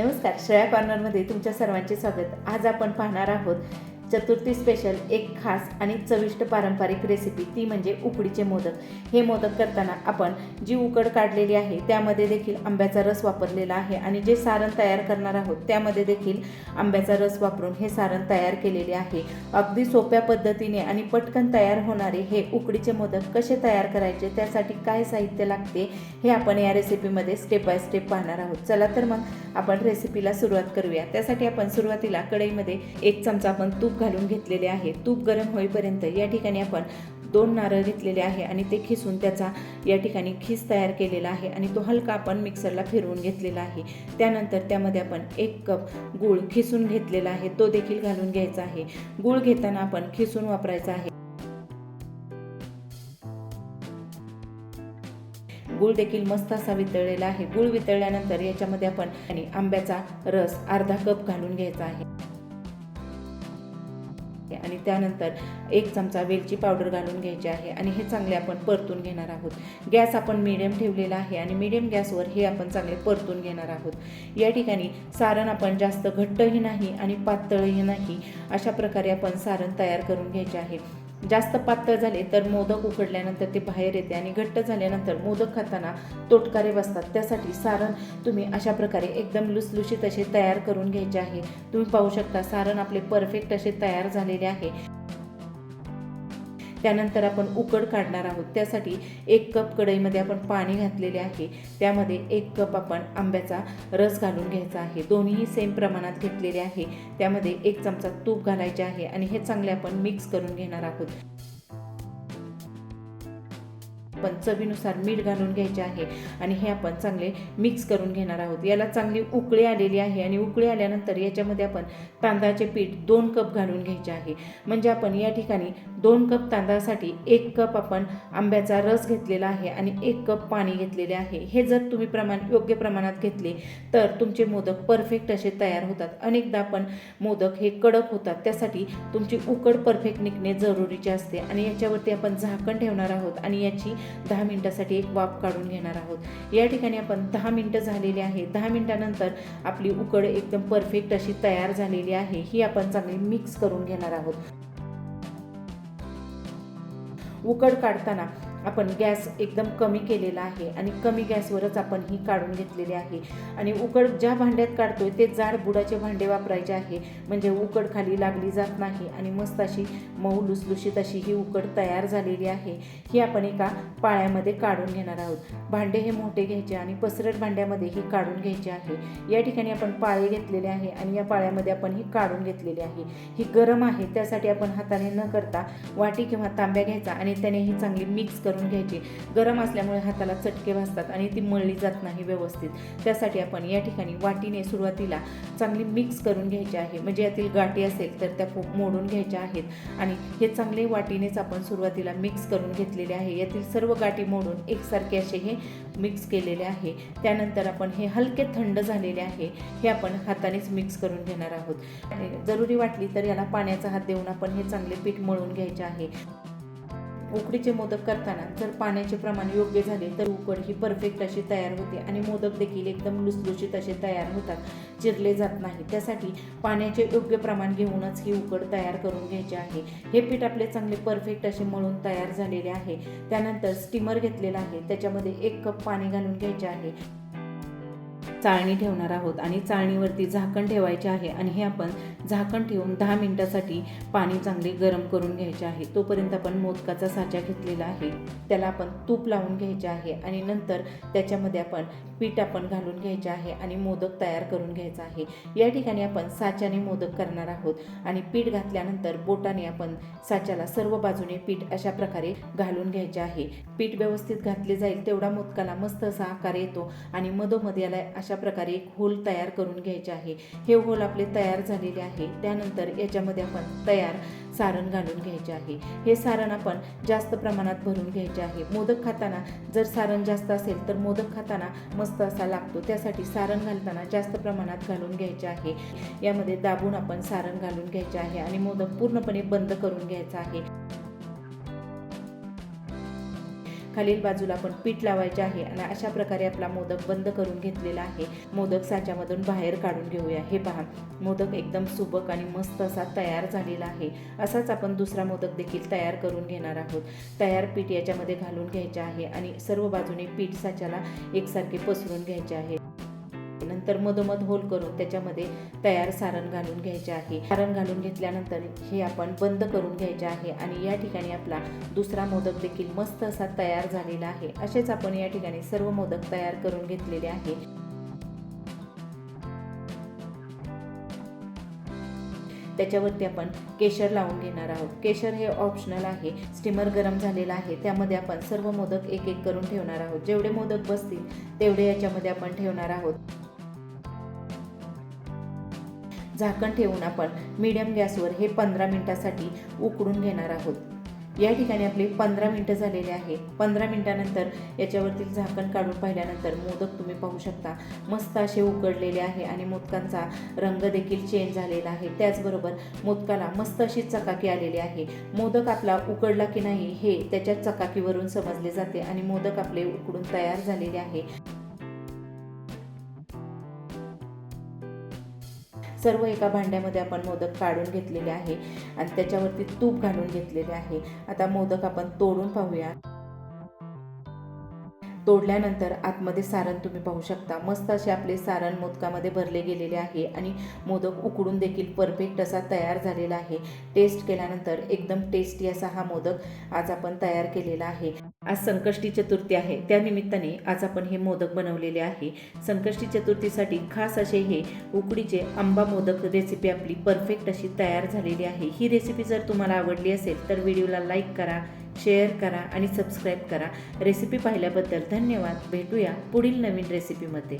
नमस्कार श्रेया कॉर्नरमध्ये तुमच्या सर्वांचे स्वागत. आज आपण पाहणार आहोत चतुर्थी स्पेशल एक खास आणि चविष्ट पारंपरिक रेसिपी ती म्हणजे उकडीचे मोदक. हे मोदक करताना आपण जी उकड काढलेली आहे त्यामध्ये देखील आंब्याचा रस वापरलेला आहे आणि जे सारण तयार करणार आहोत त्यामध्ये देखील आंब्याचा रस वापरून हे सारण तयार केलेले आहे. अगदी सोप्या पद्धतीने आणि पटकन तयार होणारे हे उकडीचे मोदक कसे तयार करायचे त्यासाठी काय साहित्य लागते हे आपण या रेसिपीमध्ये स्टेप बाय स्टेप पाहणार आहोत. चला तर मग आपण रेसिपीला सुरुवात करूया. त्यासाठी आपण सुरुवातीला कढईमध्ये एक चमचा आपण तूप घालून घेतलेले आहे. तूप गरम होईपर्यंत या ठिकाणी आपण दोन नारळ घेतलेले आहे आणि ते खिसून त्याचा या ठिकाणी खीस तयार केलेला आहे आणि तो हलका आपण मिक्सरला फिरवून घेतलेला आहे. त्यानंतर त्यामध्ये आपण एक कप गूळ खिसून घेतलेला आहे. तो देखील घालून घ्यायचा आहे. गूळ घेताना आपण खिसून वापरायचा आहे. गूळ देखील मस्त असा वितळलेला आहे. गूळ वितळल्यानंतर याच्यामध्ये आपण आणि आंब्याचा रस अर्धा कप घालून घ्यायचा आहे. त्यानंतर एक चमचा वेलची पावडर घालून घ्यायची आहे आणि हे चांगले आपण परतून घेणार आहोत. गॅस आपण मिडियम ठेवलेला आहे आणि मिडियम गॅसवर हे आपण चांगले परतून घेणार आहोत. या ठिकाणी सारण आपण जास्त घट्टही नाही आणि पातळही नाही अशा प्रकारे आपण सारण तयार करून घ्यायचे आहे. जास्त पातळ झाले तर मोदक उकडल्यानंतर ते बाहेर येते आणि घट्ट झाल्यानंतर मोदक खाताना तोटकारे बसतात. त्यासाठी सारण तुम्ही अशा प्रकारे एकदम लुसलुशीत असे तयार करून घ्यायचे आहे. तुम्ही पाहू शकता सारण आपले परफेक्ट असे तयार झालेले आहे. त्यानंतर आपण उकड काढणार आहोत. त्यासाठी एक कप कढईमध्ये आपण पाणी घातलेले आहे. त्यामध्ये एक कप आपण आंब्याचा रस घालून घ्यायचा आहे. दोन्हीही सेम प्रमाणात घेतलेले आहे. त्यामध्ये एक चमचा तूप घालायचे आहे आणि हे चांगले आपण मिक्स करून घेणार आहोत. पण चवीनुसार मीठ घालून घ्यायचे आहे. आणि हे आपण चांगले मिक्स करून घेणार आहोत. याला चांगली उकळी आलेली आहे आणि उकळी आल्यानंतर याच्यामध्ये आपण तांदळाचे पीठ दोन कप घालून घ्यायचे आहे. म्हणजे आपण या ठिकाणी दोन कप तांदळासाठी एक कप आपण आंब्याचा रस घेतलेला आहे आणि एक कप पाणी घेतलेले आहे. हे जर तुम्ही प्रमाण योग्य प्रमाणात घेतले तर तुमचे मोदक परफेक्ट असे तयार होतात. अनेकदा आपण मोदक हे कडक होतात. त्यासाठी तुमची उकड परफेक्ट निघणे जरुरीचे असते. आणि याच्यावरती आपण झाकण ठेवणार आहोत आणि याची दहा मिनिटासाठी एक वाफ काढून घेणार आहोत. या ठिकाणी आपण दहा मिनटं झालेली आहे दहा मिनिटानंतर आपली उकड एकदम परफेक्ट अशी तयार झालेली आहे. ही आपण चांगली मिक्स करून घेणार आहोत. उकड काढताना आपण गॅस एकदम कमी केलेला आहे आणि कमी गॅसवरच आपण ही काढून घेतलेली आहे. आणि उकड ज्या भांड्यात काढतोय ते जाड बुडाचे भांडे वापरायचे आहे. म्हणजे उकड खाली लागली जात नाही आणि मस्त अशी मऊ लुसलुशीत अशी ही उकड तयार झालेली आहे. ही आपण एका पाळ्यामध्ये काढून घेणार आहोत. भांडे हे मोठे घ्यायचे आणि पसरट भांड्यामध्ये ही काढून घ्यायचे आहे. या ठिकाणी आपण पाळे घेतलेले आहे आणि या पाळ्यामध्ये आपण ही काढून घेतलेली आहे. ही गरम आहे त्यासाठी आपण हाताने न करता वाटी किंवा तांब्या घ्यायचा आणि त्याने ही चांगली मिक्स करून घ्यायची. गरम असल्यामुळे हाताला चटके भासतात आणि ती मळली जात नाही व्यवस्थित. त्यासाठी आपण या ठिकाणी वाटीने सुरुवातीला चांगली मिक्स करून घ्यायची आहे. म्हणजे यातील गाठी असेल तर त्या मोडून घ्यायच्या आहेत. आणि हे चांगले वाटीनेच आपण सुरुवातीला मिक्स करून घेतलेले आहे. यातील सर्व गाठी मोडून एकसारखे असे हे मिक्स केलेले आहे. त्यानंतर आपण हे हलके थंड झालेले आहे. हे आपण हातानेच मिक्स करून घेणार आहोत. जरुरी वाटली तर याला पाण्याचा हात देऊन आपण हे चांगले पीठ मळून घ्यायचे आहे. उकडीचे मोदक करताना जर पाण्याचे प्रमाण योग्य झाले तर उकड ही परफेक्ट अशी तयार होते. आणि मोदक देखील एकदम लुसलुशीत असे तयार होतात. चिरले जात नाही त्यासाठी पाण्याचे योग्य प्रमाण घेऊनच ही उकड तयार करून घ्यायची आहे. हे पीठ आपले चांगले परफेक्ट असे मळून तयार झालेले आहे. त्यानंतर स्टीमर घेतलेला आहे. त्याच्यामध्ये एक कप पाणी घालून घ्यायचे आहे. चाळणी ठेवणार आहोत आणि चाळणीवरती झाकण ठेवायचे आहे आणि हे आपण झाकण ठेवून दहा मिनटासाठी पाणी चांगले गरम करून घ्यायचे आहे. तोपर्यंत आपण मोदकाचा साचा घेतलेला आहे. त्याला आपण तूप लावून घ्यायचे आहे आणि नंतर त्याच्यामध्ये आपण पीठ आपण घालून घ्यायचे आहे आणि मोदक तयार करून घ्यायचा आहे. या ठिकाणी आपण साच्याने मोदक करणार आहोत आणि पीठ घातल्यानंतर बोटाने आपण साच्याला सर्व बाजूने पीठ अशा प्रकारे घालून घ्यायचे आहे. पीठ व्यवस्थित घातले जाईल तेवढा मोदकाला मस्त असा आकार येतो आणि मधोमध याला अशा प्रकारे एक होल तयार करून घ्यायचे आहे. हे होल आपले तयार झालेले आहे. त्यानंतर याच्यामध्ये आपण तयार सारण घालून घ्यायचे आहे. हे सारण आपण जास्त प्रमाणात भरून घ्यायचे आहे. मोदक खाताना जर सारण जास्त असेल तर मोदक खाताना मस्त असा लागतो. त्यासाठी सारण घालताना जास्त प्रमाणात घालून घ्यायचे आहे. यामध्ये दाबून आपण सारण घालून घ्यायचे आहे आणि मोदक पूर्णपणे बंद करून घ्यायचा आहे. खालील बाजूला आपण पीठ लावायचे आहे आणि अशा प्रकारे आपला मोदक बंद करून घेतलेला आहे. मोदक साच्यामधून बाहेर काढून घेऊया. हे पहा मोदक एकदम सुबक आणि मस्त असा तयार झालेला आहे. असाच आपण दुसरा मोदक देखील तयार करून घेणार आहोत. तयार पीठ याच्यामध्ये घालून घ्यायचे आहे आणि सर्व बाजूने पीठ साच्याला एकसारखे पसरून घ्यायचे आहे. नंतर मधोमध होल करून त्याच्यामध्ये तयार सारण घालून घ्यायचे आहे. सारण घालून घेतल्यानंतर हे आपण बंद करून घ्यायचे आहे आणि या ठिकाणी आपला दुसरा मोदक देखील मस्त असा तयार झालेला आहे. असेच आपण या ठिकाणी सर्व मोदक तयार करून घेतलेले आहे. त्याच्यावरती आपण केशर लावून घेणार आहोत. केशर हे ऑप्शनल आहे. स्टीमर गरम झालेला आहे. त्यामध्ये आपण सर्व मोदक एक एक करून ठेवणार आहोत. जेवढे मोदक बसतील तेवढे याच्यामध्ये आपण ठेवणार आहोत. झाकण ठेवून आपण मीडियम गॅसवर हे पंधरा मिनिटासाठी उकडून घेणार आहोत. या ठिकाणी आपले पंधरा मिनटं झालेले आहे. पंधरा मिनटानंतर याच्यावरतील झाकण काढून पाहिल्यानंतर मोदक तुम्ही पाहू शकता. मस्त असे उकडलेले आहे आणि मोदकांचा रंग देखील चेंज झालेला आहे. त्याचबरोबर मोदकाला मस्त अशी चकाकी आलेली आहे. मोदक आपला उकडला की नाही हे त्याच्या चकाकीवरून समजले जाते आणि मोदक आपले उकडून तयार झालेले आहे. सर्व एका भांड्यामध्ये आपण मोदक काढून घेतलेले आहे आणि त्याच्यावरती तूप घालून घेतलेले आहे. आता मोदक आपण तोडून पाहूया. तोडल्यानंतर आतमध्ये सारण तुम्ही पाहू शकता. मस्त असे आपले सारण मोदकामध्ये भरले गेलेले आहे आणि मोदक उकडून देखील परफेक्ट असा तयार झालेला आहे. टेस्ट केल्यानंतर एकदम टेस्टी असा हा मोदक आज आपण तयार केलेला आहे. आज संकष्टी चतुर्थी आहे. त्या निमित्ताने आज आपण हे मोदक बनवलेले आहे. संकष्टी चतुर्थीसाठी खास असे हे उकडीचे आंबा मोदक रेसिपी आपली परफेक्ट अशी तयार झालेली आहे. ही रेसिपी जर तुम्हाला आवडली असेल तर व्हिडिओला लाईक करा. शेअर करा आणि सबस्क्राईब करा. रेसिपी पाहिल्याबद्दल धन्यवाद. भेटूया पुढील नवीन रेसिपीमध्ये.